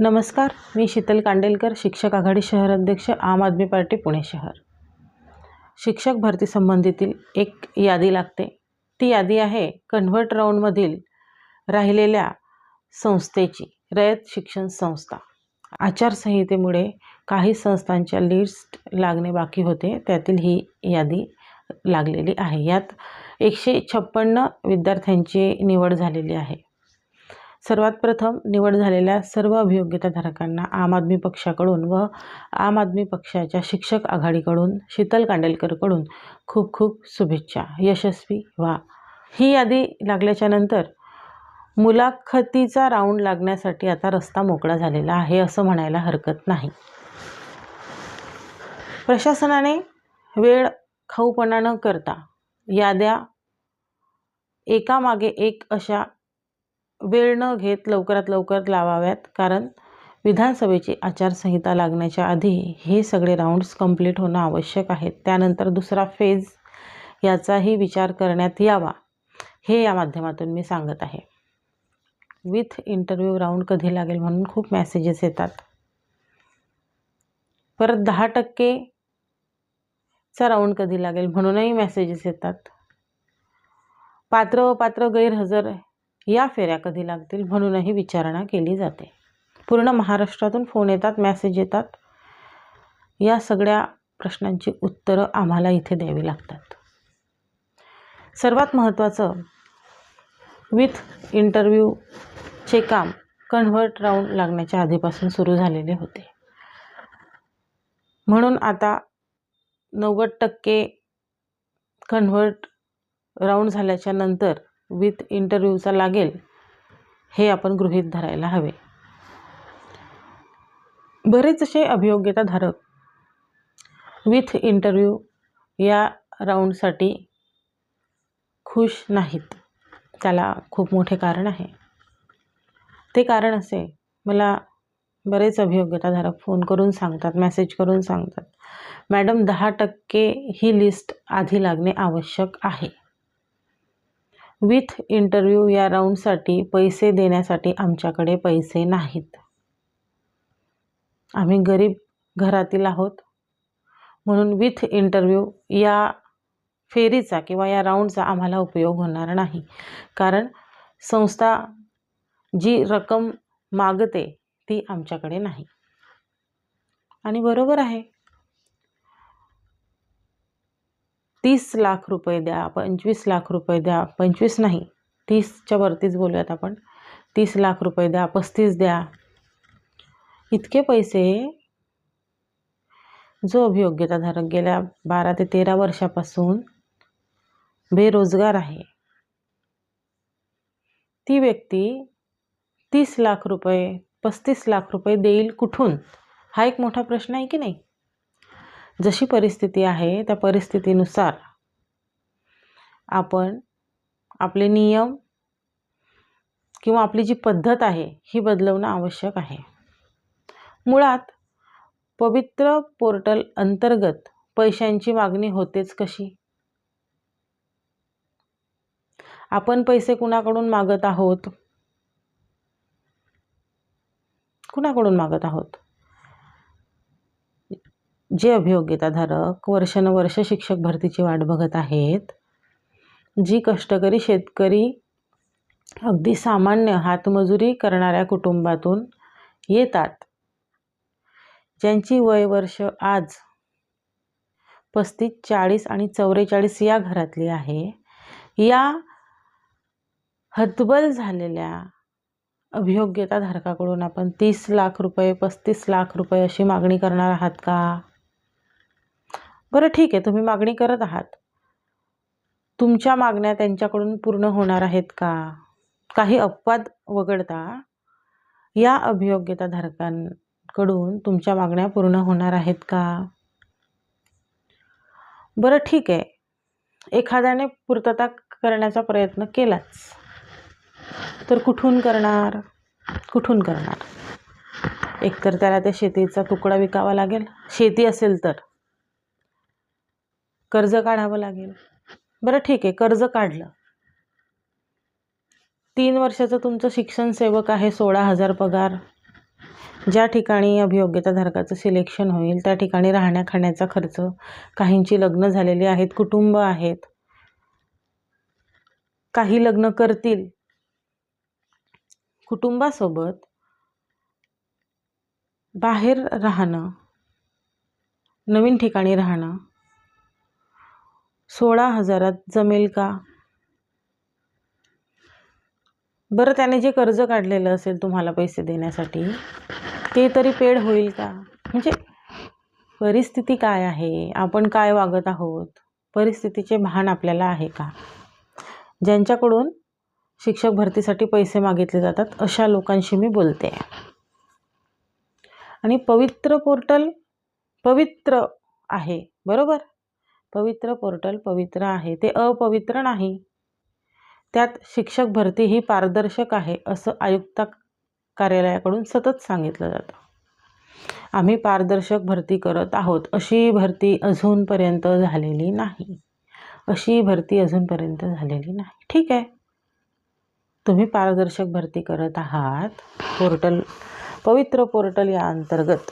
नमस्कार मी शीतल कांडेलकर शिक्षक आघाडी शहर अध्यक्ष आम आदमी पार्टी पुणे शहर. शिक्षक भरती संबंधीतील एक यादी लागते. ती यादी आहे कन्व्हर्ट राऊंडमधील राहिलेल्या संस्थेची रयत शिक्षण संस्था. आचारसंहितेमुळे काही संस्थांच्या लिस्ट लागणे बाकी होते. त्यातील ही यादी लागलेली आहे. यात एकशे छप्पन्न विद्यार्थ्यांची निवड झालेली आहे. सर्वात प्रथम निवड झालेल्या सर्व अभियोग्यताधारकांना आम आदमी पक्षाकडून व आम आदमी पक्षाच्या शिक्षक आघाडीकडून शीतल कांडेलकरकडून खूप खूप शुभेच्छा. यशस्वी व्हा. ही यादी लागल्याच्या नंतर मुलाखतीचा राऊंड लागण्यासाठी आता रस्ता मोकळा झालेला आहे असं म्हणायला हरकत नाही. प्रशासनाने वेळ खाऊपणा न करता याद्या एकामागे एक अशा वेळ न घेत लवकरात लवकर लावाव्यात कारण विधानसभेची आचारसंहिता लागण्याच्या आधी हे सगळे राऊंड्स कंप्लीट होणं आवश्यक आहे. त्यानंतर दुसरा फेज याचाही विचार करण्यात यावा हे या माध्यमातून मी सांगत आहे. विथ इंटरव्ह्यू राऊंड कधी लागेल म्हणून खूप मॅसेजेस येतात. परत दहा टक्केचा राऊंड कधी लागेल म्हणूनही मेसेजेस येतात. पात्र व पात्र गैरहजर या फेऱ्या कधी लागतील म्हणूनही विचारणा केली जाते. पूर्ण महाराष्ट्रातून फोन येतात मॅसेज येतात. या सगळ्या प्रश्नांची उत्तरं आम्हाला इथे द्यावी लागतात. सर्वात महत्त्वाचं विथ इंटरव्ह्यूचे काम कन्व्हर्ट राऊंड लागण्याच्या आधीपासून सुरू झालेले होते. म्हणून आता नव्वद टक्के कन्व्हर्ट राऊंड झाल्याच्यानंतर विथ इंटरव्ह्यूचा लागेल हे आपण गृहीत धरायला हवे. बरेच असे अभियोग्यताधारक विथ इंटरव्ह्यू या राऊंडसाठी खुश नाहीत. त्याला खूप मोठे कारण आहे. ते कारण असे मला बरेच अभियोग्यताधारक फोन करून सांगतात मेसेज करून सांगतात. मॅडम दहा टक्के ही लिस्ट आधी लागणे आवश्यक आहे. विथ इंटरव्ह्यू या राऊंडसाठी पैसे देण्यासाठी आमच्याकडे पैसे नाहीत. आम्ही गरीब घरातील आहोत. म्हणून विथ इंटरव्ह्यू या फेरीचा किंवा या राऊंडचा आम्हाला उपयोग होणार नाही. कारण संस्था जी रक्कम मागते ती आमच्याकडे नाही. आणि बरोबर आहे. तीस लाख रुपये द्या पंचवीस लाख रुपये द्या पंचवीस नाही तीसच्या वरतीच बोलूयात आपण. तीस लाख रुपये द्या पस्तीस द्या. इतके पैसे जो अभियोग्यताधारक गेल्या बारा ते तेरा वर्षापासून बेरोजगार आहे. ती व्यक्ती तीस लाख रुपये पस्तीस लाख रुपये देईल कुठून? हा एक मोठा प्रश्न आहे की नाही? जशी परिस्थिती आहे त्या परिस्थितीनुसार आपण आपले नियम किंवा आपली जी पद्धत आहे ही बदलवणं आवश्यक आहे. मुळात पवित्र पोर्टल अंतर्गत पैशांची मागणी होतेच कशी? आपण पैसे कुणाकडून मागत आहोत? कुणाकडून मागत आहोत? जे अभियोग्यताधारक वर्षानुवर्ष शिक्षक भरतीची वाट बघत आहेत जी कष्टकरी शेतकरी अगदी सामान्य हातमजुरी करणाऱ्या कुटुंबातून येतात. ज्यांची वय वर्ष आज पस्तीस चाळीस आणि चौवेचाळीस या घरातली आहे या हतबल झालेल्या अभियोग्यताधारकाकडून आपण तीस लाख रुपये पस्तीस लाख रुपये अशी मागणी करणार आहात का? बरं ठीक आहे. तुम्ही मागणी करत आहात. तुमच्या मागण्या त्यांच्याकडून पूर्ण होणार आहेत का? काही अपवाद वगळता या अभियोग्यताधारकांकडून तुमच्या मागण्या पूर्ण होणार आहेत का? बरं ठीक आहे. एखाद्याने पूर्तता करण्याचा प्रयत्न केलाच. तर कुठून करणार? कुठून करणार? एकतर त्याला त्या शेतीचा तुकडा विकावा लागेल. शेती असेल तर. कर्ज काढावं लागेल. बरं ठीक आहे. कर्ज काढलं. तीन वर्षाचं तुमचं शिक्षण सेवक आहे सोळा हजार पगार. ज्या ठिकाणी अभियोग्यताधारकाचं सिलेक्शन होईल त्या ठिकाणी राहण्या खाण्याचा खर्च काहींची लग्न झालेली आहेत कुटुंब आहेत. काही लग्न करतील. कुटुंबासोबत बाहेर राहणं नवीन ठिकाणी राहणं सोळा हजारात जमेल का? बरं त्याने जे कर्ज काढलेलं असेल तुम्हाला पैसे देण्यासाठी ते तरी पेड होईल का? म्हणजे परिस्थिती काय आहे? आपण काय वागत आहोत? परिस्थितीचे भान आपल्याला आहे का? ज्यांच्याकडून शिक्षक भरतीसाठी पैसे मागितले जातात अशा लोकांशी मी बोलते. आणि पवित्र पोर्टल पवित्र आहे बरोबर? पवित्र पोर्टल पवित्र आहे. ते अपवित्र नाही. त्यात शिक्षक भरती ही पारदर्शक आहे असं आयुक्त कार्यालयाकडून सतत सांगितलं जातं. आम्ही पारदर्शक भरती करत आहोत. अशी भरती अजूनपर्यंत झालेली नाही. अशी भरती अजूनपर्यंत झालेली नाही. ठीक आहे. तुम्ही पारदर्शक भरती करत आहात पोर्टल पवित्र पोर्टल या अंतर्गत.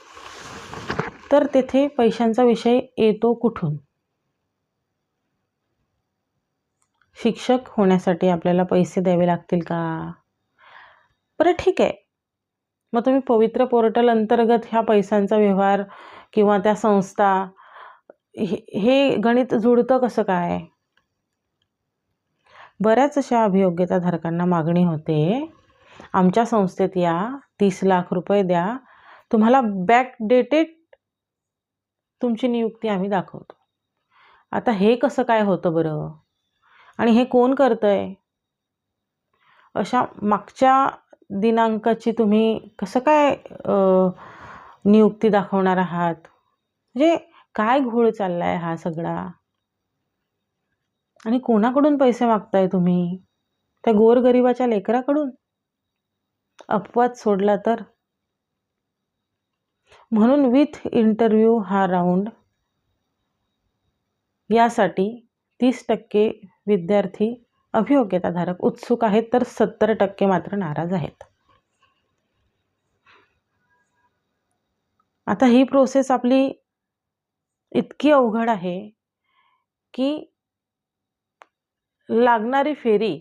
तर तेथे पैशांचा विषय येतो कुठून? शिक्षक होण्यासाठी आपल्याला पैसे द्यावे लागतील का? बरं ठीक आहे. मग तुम्ही पवित्र पोर्टल अंतर्गत ह्या पैशांचा व्यवहार किंवा त्या संस्था हे हे गणित जुळतं कसं काय? बऱ्याच अशा अभियोग्यताधारकांना मागणी होते. आमच्या संस्थेत या तीस लाख रुपये द्या. तुम्हाला बॅक डेटेड तुमची नियुक्ती आम्ही दाखवतो. आता हे कसं काय होतं बरं? आणि हे कोण करतं आहे अशा मागच्या दिनांकाची तुम्ही कसं काय नियुक्ती दाखवणार आहात? म्हणजे काय घोळ चालला आहे हा सगळा? आणि कोणाकडून पैसे मागताय तुम्ही? त्या गोरगरिबाच्या लेकराकडून? अपवाद सोडला तर? म्हणून विथ इंटरव्ह्यू हा राऊंड. यासाठी तीस टक्के विद्यार्थी अभियोग्यताधारक उत्सुक आहेत तर सत्तर टक्के मात्र नाराज आहेत. आता ही प्रोसेस आपली इतकी अवघड आहे की लागणारी फेरी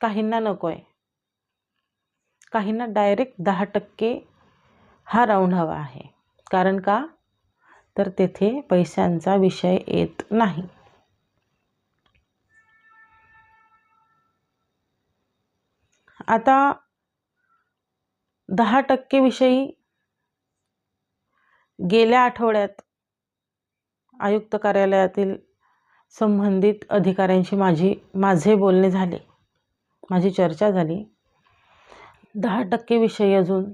काहींना नको आहे काहींना डायरेक्ट दहा टक्के हा राऊंड हवा आहे. कारण का? तर तेथे पैशांचा विषय येत नाही. आता दहा टक्केविषयी गेल्या आठवड्यात आयुक्त कार्यालयातील संबंधित अधिकाऱ्यांशी माझी माझे बोलणे झाले. माझी चर्चा झाली. दहा टक्के विषयी अजून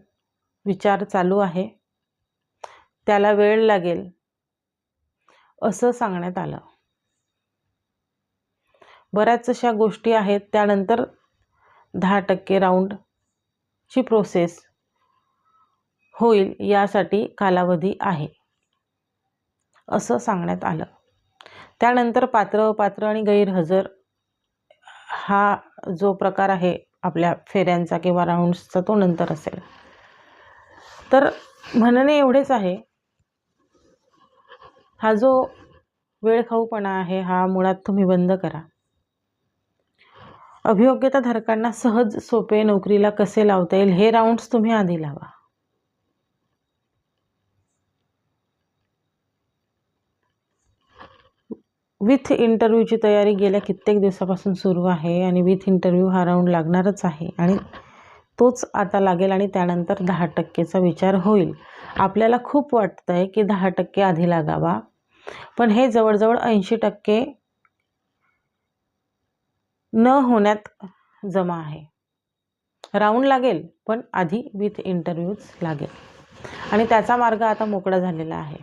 विचार चालू आहे. त्याला वेळ लागेल असं सांगण्यात आलं. बऱ्याच अशा गोष्टी आहेत. त्यानंतर दहा टक्के राऊंडची प्रोसेस होईल यासाठी कालावधी आहे. असं सांगण्यात आलं. त्यानंतर पात्र अपात्र आणि गैरहजर हा जो प्रकार आहे आपल्या फेऱ्यांचा किंवा राऊंड्सचा तो नंतर असेल. तर म्हणणे एवढेच आहे. हा जो वेळखाऊपणा आहे हा मुळात तुम्ही बंद करा. अभियोग्यताधारकांना सहज सोपे नोकरीला कसे लावता येईल हे राऊंड्स तुम्ही आधी लावा. विथ इंटरव्ह्यूची तयारी गेल्या कित्येक दिवसापासून सुरू आहे आणि विथ इंटरव्ह्यू हा राऊंड लागणारच आहे आणि तोच आता लागेल आणि त्यानंतर दहा टक्केचा विचार होईल. आपल्याला खूप वाटतं आहे की दहा टक्के आधी लागावा. पण हे जवळजवळ ऐंशी टक्के न होण्यात जमा आहे. राऊंड लागेल पण आधी विथ इंटरव्ह्यूज लागेल. आणि त्याचा मार्ग आता मोकळा झालेला आहे.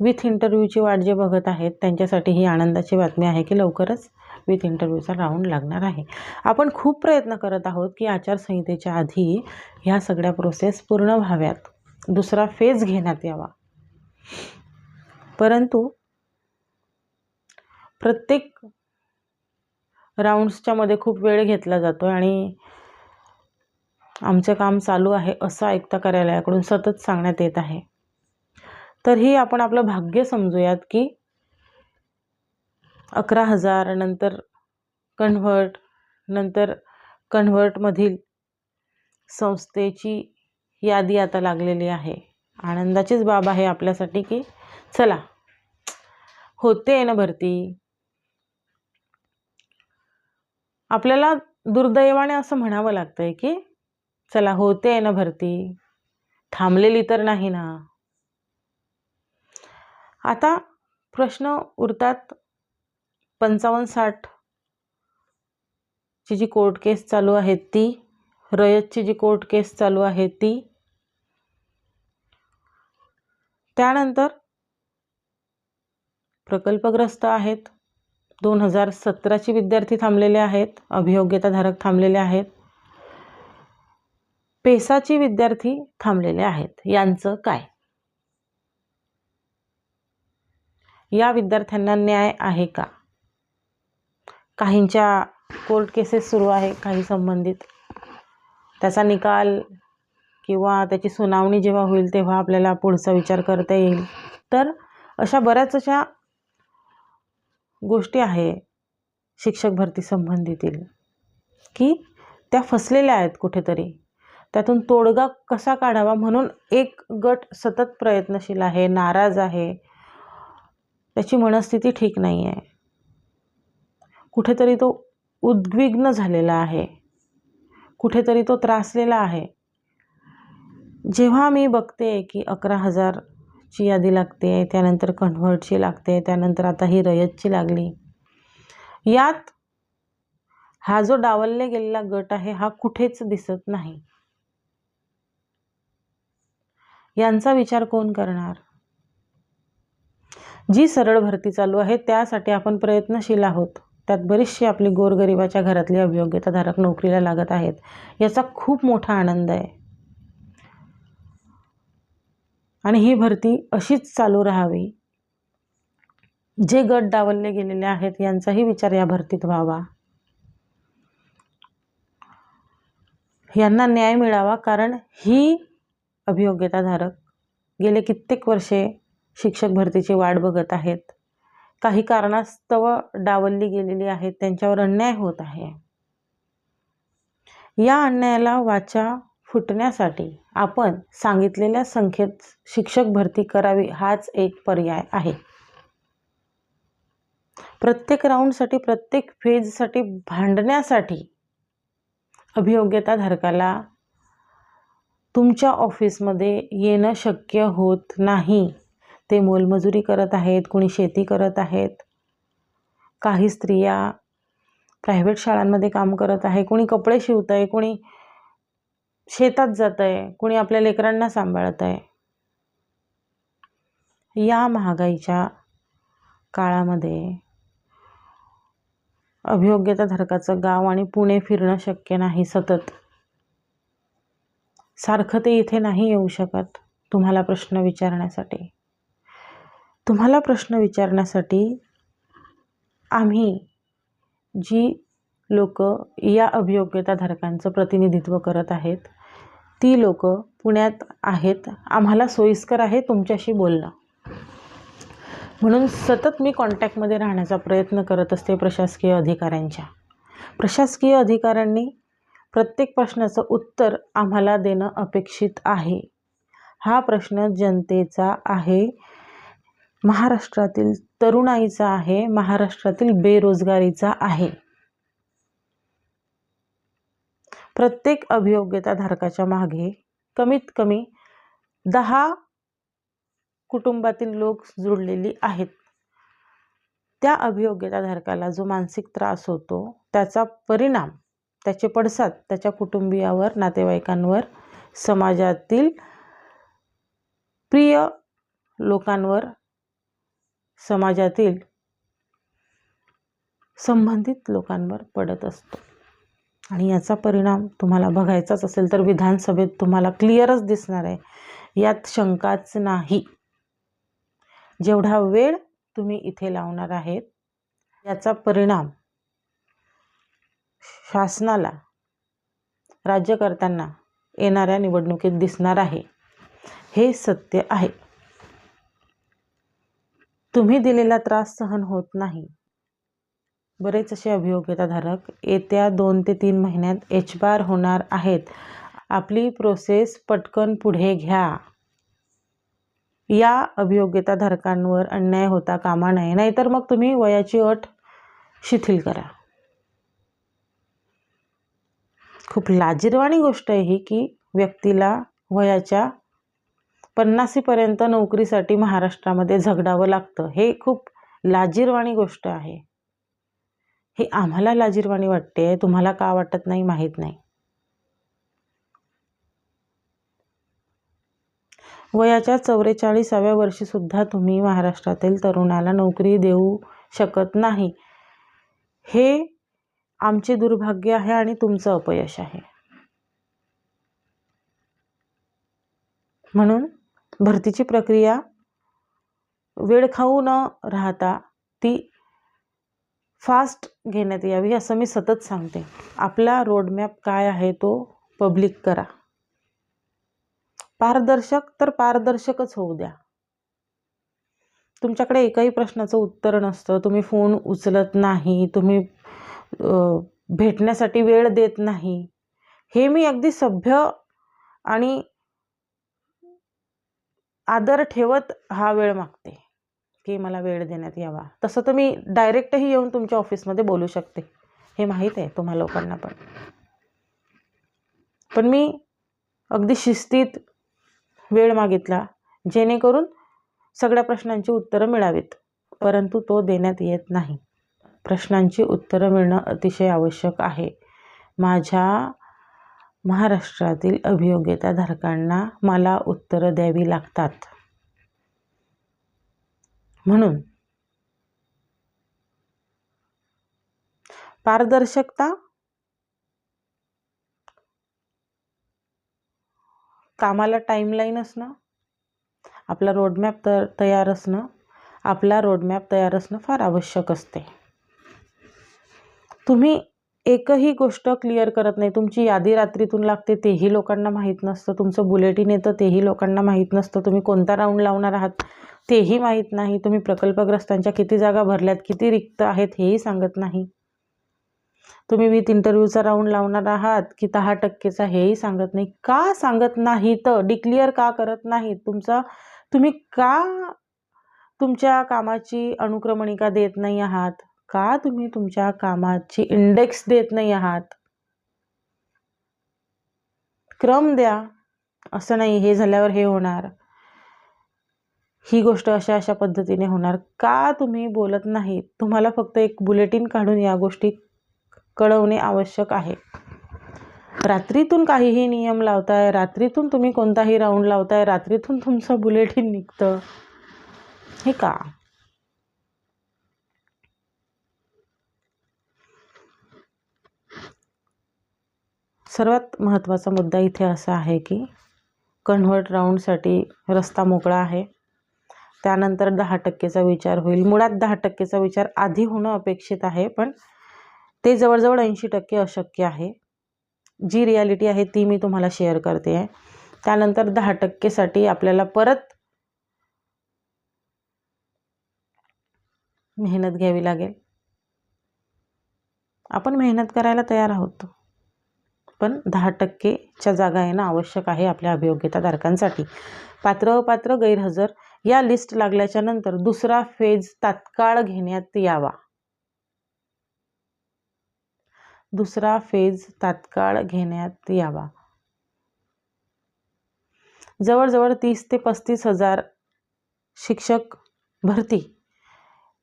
विथ इंटरव्ह्यूची वाट जे बघत आहेत त्यांच्यासाठी ही आनंदाची बातमी आहे की लवकरच विथ इंटरव्ह्यूचा राऊंड लागणार आहे. आपण खूप प्रयत्न करत आहोत की आचारसंहितेच्या आधी ह्या सगळ्या प्रोसेस पूर्ण व्हाव्यात. दुसरा फेज घेण्यात यावा. परंतु प्रत्येक राऊंड्सच्यामध्ये खूप वेळ घेतला जातो आहे आणि आमचं काम चालू आहे असं आयुक्त कार्यालयाकडून सतत सांगण्यात येत आहे. तर ही आपण आपलं भाग्य समजूयात की अकरा हजार नंतर कन्व्हर्ट नंतर कन्व्हर्टमधील संस्थेची यादी आता लागलेली आहे. आनंदाचीच बाब आहे आपल्यासाठी की चला होते ना भरती. आपल्याला दुर्दैवाने असं म्हणावं लागतं आहे की चला होते आहे ना भरती. थांबलेली तर नाही ना. आता प्रश्न उरतात पंचावन्न साठ ची जी कोर्ट केस चालू आहे ती रयतची जी कोर्ट केस चालू आहे ती त्यानंतर प्रकल्पग्रस्त आहेत. दोन हजार सतराचे विद्यार्थी थांबलेले आहेत अभियोग्यताधारक थांबलेले आहेत. पेसाचे विद्यार्थी थांबलेले आहेत. यांचं काय? या विद्यार्थ्यांना न्याय आहे का? काहींच्या कोर्ट केसेस सुरू आहे काही संबंधित. त्याचा निकाल किंवा त्याची सुनावणी जेव्हा होईल तेव्हा आपल्याला पुढचा विचार करता येईल. तर अशा बऱ्याच अशा गोष्टी आहे शिक्षक भरती संबंधीतील की त्या फसलेल्या आहेत कुठेतरी. त्यातून तोडगा कसा काढावा म्हणून एक गट सतत प्रयत्नशील आहे नाराज आहे. त्याची मनस्थिती ठीक नाही आहे कुठेतरी तो उद्विग्न झालेला आहे. कुठेतरी तो त्रासलेला आहे. जेव्हा मी बघते की अकरा हजार ची यादी लागते त्यानंतर कन्व्हर्टची लागते त्यानंतर आता ही रयतची लागली. यात हा जो डावलले गेलेला गट आहे हा कुठेच दिसत नाही. यांचा विचार कोण करणार? जी सरळ भरती चालू आहे त्यासाठी आपण प्रयत्नशील आहोत. त्यात बरीचशी आपली गोरगरिबाच्या घरातली अभियोग्यताधारक नोकरीला लागत आहेत. याचा खूप मोठा आनंद आहे. आणि ही भरती अशीच चालू राहावी. जे गट डावलले गेलेले आहेत यांचाही विचार या भरतीत व्हावा. यांना न्याय मिळावा कारण ही अभियोग्यताधारक गेले कित्येक वर्षे शिक्षक भरतीची वाट बघत आहेत. काही कारणास्तव डावलली गेलेली आहेत त्यांच्यावर अन्याय होत आहे. या अन्यायाला वाचा फुटण्यासाठी आपण सांगितलेल्या संख्येत शिक्षक भरती करावी हाच एक पर्याय आहे. प्रत्येक राऊंडसाठी प्रत्येक फेजसाठी भांडण्यासाठी अभियोग्यताधारकाला तुमच्या ऑफिसमध्ये येणं शक्य होत नाही. ते मोलमजुरी करत आहेत कोणी शेती करत आहेत काही स्त्रिया प्रायव्हेट शाळांमध्ये काम करत आहे कोणी कपडे शिवत आहे कोणी शेतात जात आहे कुणी आपल्या लेकरांना सांभाळत आहे. या महागाईच्या काळामध्ये अभियोग्यताधारकाचं गाव आणि पुणे फिरणं शक्य नाही सतत. सारखं ते इथे नाही येऊ शकत तुम्हाला प्रश्न विचारण्यासाठी. तुम्हाला प्रश्न विचारण्यासाठी आम्ही जी लोक या अभियोग्यताधारकांचं प्रतिनिधित्व करत आहेत. ती लोक पुण्यात आहेत. आम्हाला सोयीस्कर आहे तुमच्याशी बोलणं. म्हणून सतत मी कॉन्टॅक्टमध्ये राहण्याचा प्रयत्न करत असते प्रशासकीय अधिकाऱ्यांच्या. प्रशासकीय अधिकाऱ्यांनी प्रत्येक प्रश्नाचं उत्तर आम्हाला देणं अपेक्षित आहे. हा प्रश्न जनतेचा आहे. महाराष्ट्रातील तरुणाईचा आहे. महाराष्ट्रातील बेरोजगारीचा आहे. प्रत्येक अभियोग्यताधारकाच्या मागे कमीत कमी दहा कुटुंबातील लोक जुळलेली आहेत. त्या अभियोग्यताधारकाला जो मानसिक त्रास होतो त्याचा परिणाम त्याचे पडसाद त्याच्या कुटुंबियावर नातेवाईकांवर समाजातील प्रिय लोकांवर समाजातील संबंधित लोकांवर पडत असतो. आणि याचा परिणाम तुम्हाला बघायचाच असेल तर विधानसभेत तुम्हाला क्लिअरच दिसणार आहे. यात शंकाच नाही. जेवढा वेळ तुम्ही इथे लावणार आहेत याचा परिणाम शासनाला राज्यकर्त्यांना येणाऱ्या निवडणुकीत दिसणार आहे. हे सत्य आहे. तुम्ही दिलेला त्रास सहन होत नाही. बरेच असे अभियोग्यताधारक येत्या दोन ते तीन महिन्यात एच बार होणार आहेत. आपली प्रोसेस पटकन पुढे घ्या. या अभियोग्यताधारकांवर अन्याय होता कामा नये. नाहीतर मग तुम्ही वयाची अट शिथिल करा. खूप लाजिरवाणी गोष्ट आहे ही की व्यक्तीला वयाच्या पन्नासीपर्यंत नोकरीसाठी महाराष्ट्रामध्ये झगडावं लागतं. हे खूप लाजिरवाणी गोष्ट आहे. हे आम्हाला लाजिरवाणी वाटते. तुम्हाला का वाटत नाही माहीत नाही. वयाच्या चौवेचाळीसाव्या वर्षीसुद्धा तुम्ही महाराष्ट्रातील तरुणाला नोकरी देऊ शकत नाही. हे आमचे दुर्भाग्य आहे आणि तुमचं अपयश आहे. म्हणून भरतीची प्रक्रिया वेळ खाऊ न राहता ती फास्ट घेण्यात यावी असं मी सतत सांगते. आपला रोडमॅप काय आहे तो पब्लिक करा. पारदर्शक तर पारदर्शकच होऊ द्या. तुमच्याकडे एकाही प्रश्नाचं उत्तर नसतं तुम्ही फोन उचलत नाही तुम्ही भेटण्यासाठी वेळ देत नाही. हे मी अगदी सभ्य आणि आदर ठेवत हा वेळ मागते. की मला वेळ देण्यात यावा. तसं तर मी डायरेक्टही येऊन तुमच्या ऑफिसमध्ये बोलू शकते. हे माहीत आहे तुम्हा लोकांना पण. पण मी अगदी शिस्तीत वेळ मागितला जेणेकरून सगळ्या प्रश्नांची उत्तरं मिळावीत. परंतु तो देण्यात येत नाही. प्रश्नांची उत्तरं मिळणं अतिशय आवश्यक आहे. माझ्या महाराष्ट्रातील अभियोग्यताधारकांना मला उत्तरं द्यावी लागतात. म्हणून. पारदर्शकता. कामाला टाईमलाईन असणं. आपला रोडमॅप तर तयार असणं. आपला रोडमॅप तयार असणं फार आवश्यक असते. तुम्ही एकही गोष्ट क्लिअर करत नाही. तुमची यादी रात्रीतून लागते तेही लोकांना माहीत नसतं. तुमचं बुलेटिन येतं तेही लोकांना माहीत नसतं. तुम्ही कोणता राऊंड लावणार आहात तेही माहीत नाही. तुम्ही प्रकल्पग्रस्तांच्या किती जागा भरल्यात किती रिक्त आहेत हेही सांगत नाही. तुम्ही विथ इंटरव्ह्यूचा राऊंड लावणार आहात की दहा टक्केचा हेही सांगत नाही. का सांगत नाही तर डिक्लिअर का करत नाही तुमचा तुम्ही का तुमच्या कामाची अनुक्रमणिका देत नाही आहात? का तुम्ही तुमच्या कामाची इंडेक्स देत नाही आहात? क्रम द्या. असं नाही हे झाल्यावर हे होणार. ही गोष्ट अशा अशा पद्धतीने होणार. का तुम्ही बोलत नाही तुम्हाला फक्त एक बुलेटिन काढून या गोष्टी कळवणे आवश्यक आहे. रात्रीतून काहीही नियम लावताय रात्रीतून तुम्ही कोणताही राऊंड लावताय रात्रीतून तुमचं बुलेटिन निघतं. हे का? सर्वात महत्त्वाचा मुद्दा इथे असा आहे की कन्व्हर्ट राऊंडसाठी रस्ता मोकळा आहे. त्यानंतर दहा टक्केचा विचार होईल. मुळात दहा टक्केचा विचार आधी होणं अपेक्षित आहे पण ते जवळजवळ ऐंशी टक्के अशक्य आहे. जी रियालिटी आहे ती मी तुम्हाला शेअर करते आहे. त्यानंतर दहा टक्केसाठी आपल्याला परत मेहनत घ्यावी लागेल. आपण मेहनत करायला तयार आहोत. पण दहा टक्केच्या जागा येणं आवश्यक आहे आपल्या अभियोग्यताधारकांसाठी. पात्र अपात्र गैरहजर या लिस्ट लागल्याच्या नंतर दुसरा फेज तात्काळ घेण्यात यावा. दुसरा फेज तात्काळ घेण्यात यावा. जवळजवळ तीस ते पस्तीस हजार शिक्षक भरती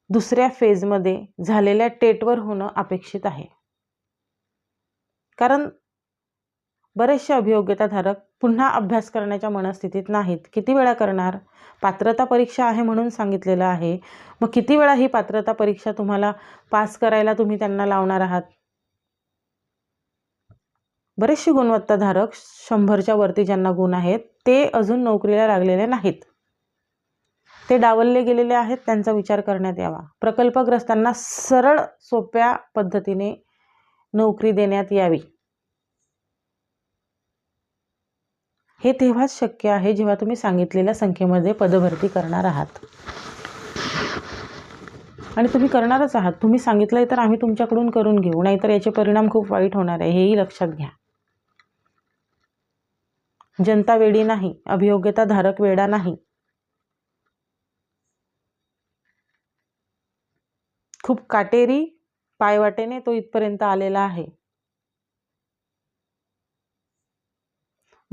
दुसऱ्या फेजमध्ये झालेल्या टेटवर होणं अपेक्षित आहे. कारण बरेचसे अभियोग्यताधारक पुन्हा अभ्यास करण्याच्या मनस्थितीत नाहीत. किती वेळा करणार? पात्रता परीक्षा आहे म्हणून सांगितलेलं आहे. मग किती वेळा ही पात्रता परीक्षा तुम्हाला पास करायला तुम्ही त्यांना लावणार आहात? बरेचसे गुणवत्ताधारक शंभरच्या वरती ज्यांना गुण आहेत ते अजून नोकरीला लागलेले नाहीत. ते डावलले गेलेले आहेत त्यांचा विचार करण्यात यावा. प्रकल्पग्रस्तांना सरळ सोप्या पद्धतीने नोकरी देण्यात यावी. हे तेव्हाच शक्य आहे जेव्हा तुम्ही सांगितलेल्या संख्येमध्ये पदभरती करणार आहात. आणि तुम्ही करणारच आहात. तुम्ही सांगितलं आहे तर आम्ही तुमच्याकडून करून घेऊ. नाहीतर याचे परिणाम खूप वाईट होणार आहे. हेही लक्षात घ्या. जनता वेडी नाही. अभियोग्यता धारक वेडा नाही. खूप काटेरी पायवाटेने तो इथपर्यंत आलेला आहे.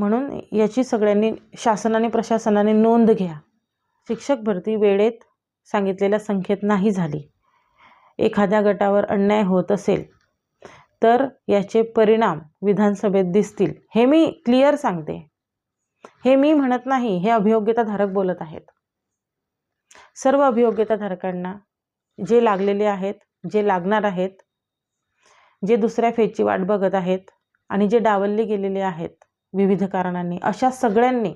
म्हणून याची सगळ्यांनी शासनाने प्रशासनाने नोंद घ्या. शिक्षक भरती वेळेत सांगितलेल्या संख्येत नाही झाली. एखाद्या गटावर अन्याय होत असेल तर याचे परिणाम विधानसभेत दिसतील. हे मी क्लिअर सांगते. हे मी म्हणत नाही हे अभियोग्यताधारक बोलत आहेत. सर्व अभियोग्यताधारकांना जे लागलेले आहेत जे लागणार आहेत जे दुसऱ्या फेजची वाट बघत आहेत आणि जे डावलले गेलेले आहेत विविध कारणांनी अशा सगळ्यांनी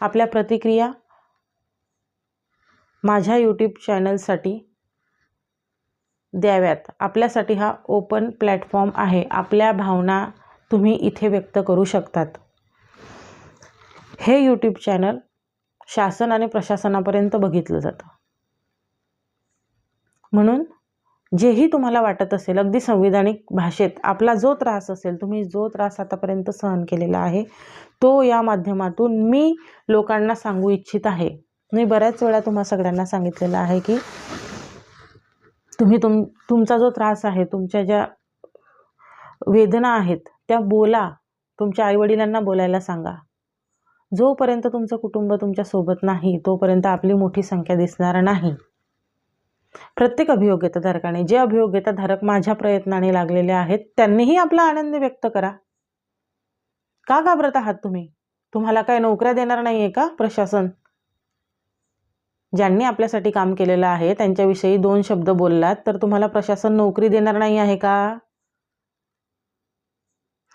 आपल्या प्रतिक्रिया माझ्या यूट्यूब चॅनलसाठी द्याव्यात. आपल्यासाठी हा ओपन प्लॅटफॉर्म आहे. आपल्या भावना तुम्ही इथे व्यक्त करू शकतात. हे यूट्यूब चॅनल शासन आणि प्रशासनापर्यंत बघितलं जातं. म्हणून जेही तुम्हाला वाटत असेल अगदी संविधानिक भाषेत आपला जो त्रास असेल तुम्ही जो त्रास आतापर्यंत सहन केलेला आहे तो या माध्यमातून मी लोकांना सांगू इच्छित आहे. मी बऱ्याच वेळा तुम्हा सगळ्यांना सांगितलेलं आहे की तुम्ही तुम तुमचा जो त्रास आहे तुमच्या ज्या वेदना आहेत त्या बोला. तुमच्या आईवडिलांना बोलायला सांगा. जोपर्यंत तुमचं कुटुंब तुमच्यासोबत नाही तोपर्यंत आपली मोठी संख्या दिसणार नाही. प्रत्येक अभियोग्यताधारकाने जे अभियोग्यताधारक माझ्या प्रयत्नाने लागलेले आहेत त्यांनीही आपला आनंद व्यक्त करा. का घाबरत आहात तुम्ही? तुम्हाला काय नोकऱ्या देणार नाही आहे का प्रशासन? ज्यांनी आपल्यासाठी काम केलेलं आहे त्यांच्याविषयी दोन शब्द बोललात तर तुम्हाला प्रशासन नोकरी देणार नाही आहे का?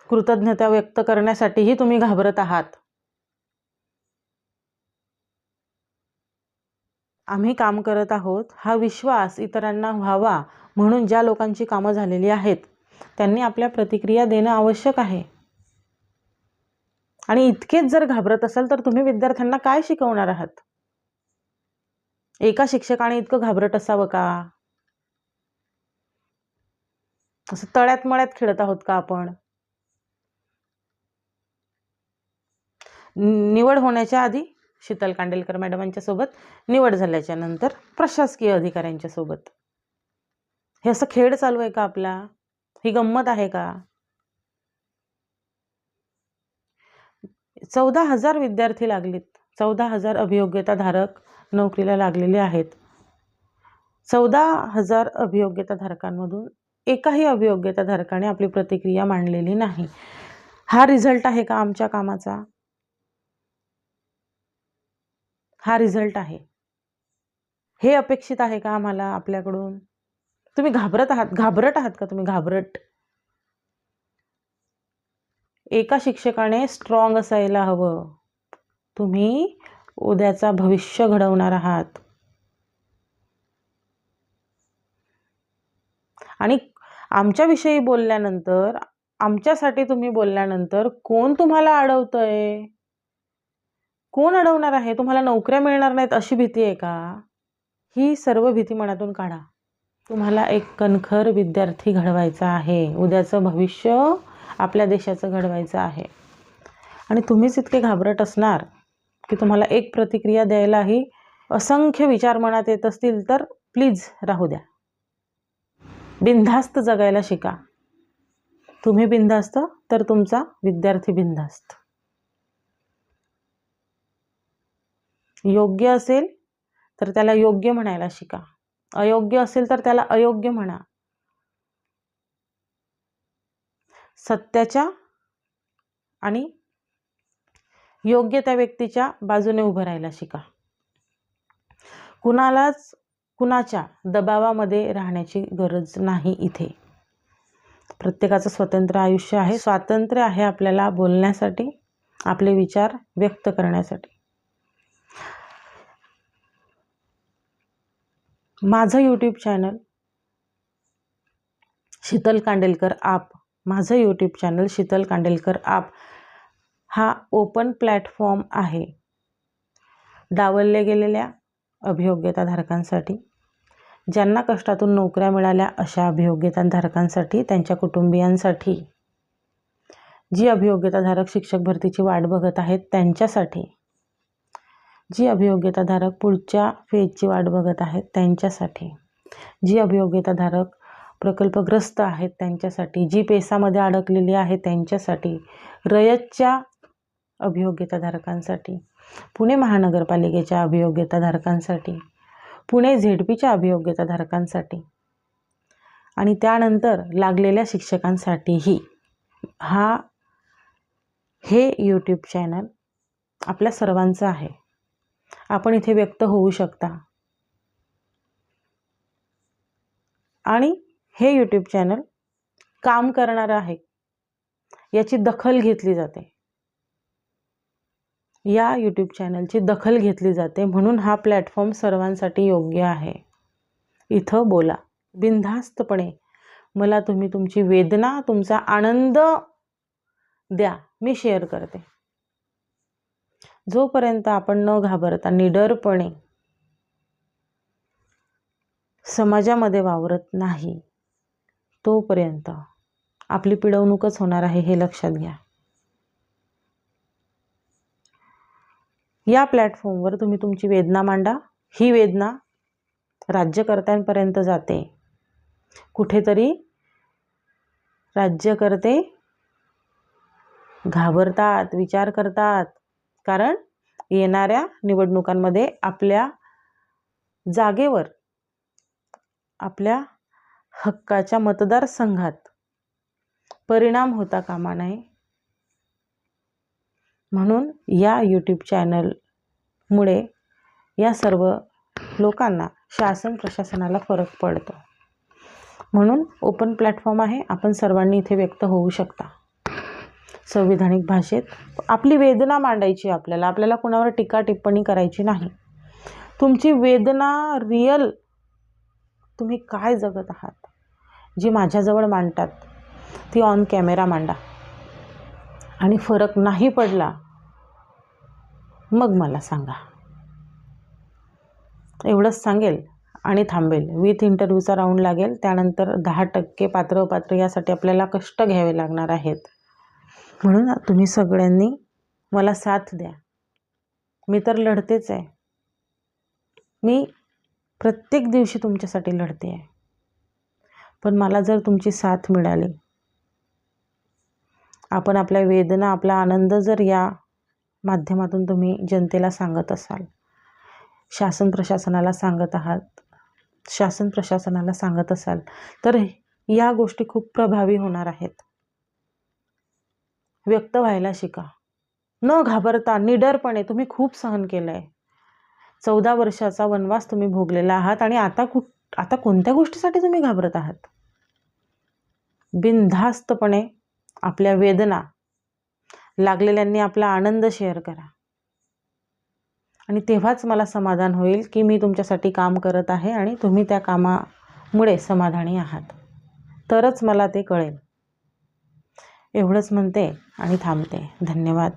कृतज्ञता व्यक्त करण्यासाठीही तुम्ही घाबरत आहात. आम्ही काम करत आहोत हा विश्वास इतरांना व्हावा म्हणून ज्या लोकांची कामं झालेली आहेत त्यांनी आपल्या प्रतिक्रिया देणं आवश्यक आहे. आणि इतकेच जर घाबरत असाल तर तुम्ही विद्यार्थ्यांना काय शिकवणार आहात? एका शिक्षकाने इतकं घाबरट असावं का? असं तळ्यात मळ्यात खेळत आहोत का आपण? निवड होण्याच्या आधी शीतल कांडेलकर मॅडमांच्या सोबत निवड झाल्याच्यानंतर प्रशासकीय अधिकाऱ्यांच्या सोबत. हे असं खेळ चालू आहे का आपला? ही गंमत आहे का? चौदा हजार विद्यार्थी लागलीत. चौदा हजार अभियोग्यताधारक नोकरीला लागलेले आहेत. चौदा हजार अभियोग्यताधारकांमधून एकाही अभियोग्यताधारकाने आपली प्रतिक्रिया मांडलेली नाही. हा रिझल्ट आहे का आमच्या कामाचा? हा रिझल्ट आहे. हे अपेक्षित आहे का आम्हाला आपल्याकडून? तुम्ही घाबरत आहात घाबरट आहात का तुम्ही? घाबरट. एका शिक्षकाने स्ट्रॉंग असायला हवं. तुम्ही उद्याचा भविष्य घडवणार आहात. आणि आमच्याविषयी बोलल्यानंतर आमच्यासाठी तुम्ही बोलल्यानंतर कोण तुम्हाला अडवतंय कोण अडवणार आहे? तुम्हाला नोकऱ्या मिळणार नाहीत अशी भीती आहे का? ही सर्व भीती मनातून काढा. तुम्हाला एक कणखर विद्यार्थी घडवायचा आहे. उद्याचं भविष्य आपल्या देशाचं घडवायचं आहे. आणि तुम्हीच इतके घाबरट असणार की तुम्हाला एक प्रतिक्रिया द्यायलाही असंख्य विचार मनात येत असतील तर प्लीज राहू द्या. बिनधास्त जगायला शिका. तुम्ही बिनधास्त तर तुमचा विद्यार्थी बिनधास्त. योग्य असेल तर त्याला योग्य म्हणायला शिका. अयोग्य असेल तर त्याला अयोग्य म्हणा. सत्याच्या आणि योग्य त्या व्यक्तीच्या बाजूने उभं राहायला शिका. कुणालाच कुणाच्या दबावामध्ये राहण्याची गरज नाही इथे. प्रत्येकाचं स्वतंत्र आयुष्य आहे. स्वातंत्र्य आहे आपल्याला बोलण्यासाठी आपले विचार व्यक्त करण्यासाठी. माझं यूट्यूब चॅनल शीतल कांडेलकर आप. माझं यूट्यूब चॅनल शीतल कांडेलकर आप. हा ओपन प्लॅटफॉर्म आहे. डावलले गेलेल्या अभियोग्यताधारकांसाठी ज्यांना कष्टातून नोकऱ्या मिळाल्या अशा अभियोग्यताधारकांसाठी त्यांच्या कुटुंबियांसाठी. जी अभियोग्यताधारक शिक्षक भरतीची वाट बघत आहेत त्यांच्यासाठी जी अभियोग्यताधारक पुढच्या फेजची वाट बघत आहेत त्यांच्यासाठी. जी अभियोग्यताधारक प्रकल्पग्रस्त आहेत त्यांच्यासाठी जी पेसामध्ये अडकलेली आहे त्यांच्यासाठी रयतच्या अभियोग्यताधारकांसाठी पुणे महानगरपालिकेच्या अभियोग्यताधारकांसाठी पुणे झेडपीच्या अभियोग्यताधारकांसाठी आणि त्यानंतर लागलेल्या शिक्षकांसाठीही. हा हे यूट्यूब चॅनल आपल्या सर्वांचं आहे. आपण इथे व्यक्त होऊ शकता. आणि हे यूट्यूब चॅनल काम करणारं आहे. याची दखल घेतली जाते. या यूट्यूब चॅनलची दखल घेतली जाते म्हणून हा प्लॅटफॉर्म सर्वांसाठी योग्य आहे. इथं बोला. बिनधास्तपणे मला तुम्ही तुमची वेदना तुमचा आनंद द्या. मी शेअर करते. जोपर्यंत आपण न घाबरता निडरपणे समाजामध्ये वावरत नाही तोपर्यंत आपली पिळवणूकच होणार आहे हे लक्षात घ्या. या प्लॅटफॉर्मवर तुम्ही तुमची वेदना मांडा. ही वेदना राज्यकर्त्यांपर्यंत जाते. कुठेतरी राज्यकर्ते घाबरतात विचार करतात. कारण येणाऱ्या निवडणुकांमध्ये आपल्या जागेवर आपल्या हक्काच्या मतदारसंघात परिणाम होता कामा नये. म्हणून या यूट्यूब चॅनलमुळे या सर्व लोकांना शासन प्रशासनाला फरक पडतो. म्हणून ओपन प्लॅटफॉर्म आहे. आपण सर्वांनी इथे व्यक्त होऊ शकता. संविधानिक भाषेत. आपली वेदना मांडायची आपल्याला. आपल्याला कुणावर टीका टिप्पणी करायची नाही. तुमची वेदना रिअल तुम्ही काय जगत आहात? जी माझ्याजवळ मांडतात. ती ऑन कॅमेरा मांडा. आणि फरक नाही पडला मग मला सांगा. एवढंच सांगेल आणि थांबेल. विथ इंटरव्ह्यूचा राऊंड लागेल. त्यानंतर दहा टक्के पात्र अपात्र यासाठी आपल्याला कष्ट घ्यावे लागणार आहेत. म्हणून तुम्ही सगळ्यांनी मला साथ द्या. मी तर लढतेच आहे. मी प्रत्येक दिवशी तुमच्यासाठी लढते आहे. पण मला जर तुमची साथ मिळाली आपण आपल्या वेदना आपला आनंद जर या माध्यमातून तुम्ही जनतेला सांगत असाल शासन प्रशासनाला सांगत आहात शासन प्रशासनाला सांगत असाल तर या गोष्टी खूप प्रभावी होणार आहेत. व्यक्त व्हायला शिका. न घाबरता निडरपणे तुम्ही खूप सहन केलं आहे चौदा वर्षाचा वनवास तुम्ही भोगलेला आहात आणि आता कुठ आता कोणत्या गोष्टीसाठी तुम्ही घाबरत आहात? बिनधास्तपणे आपल्या वेदना लागलेल्यांनी आपला आनंद शेअर करा. आणि तेव्हाच मला समाधान होईल की मी तुमच्यासाठी काम करत आहे आणि तुम्ही त्या कामामुळे समाधानी आहात. तरच मला ते कळेल. एवढंच म्हणते आणि थांबते. धन्यवाद.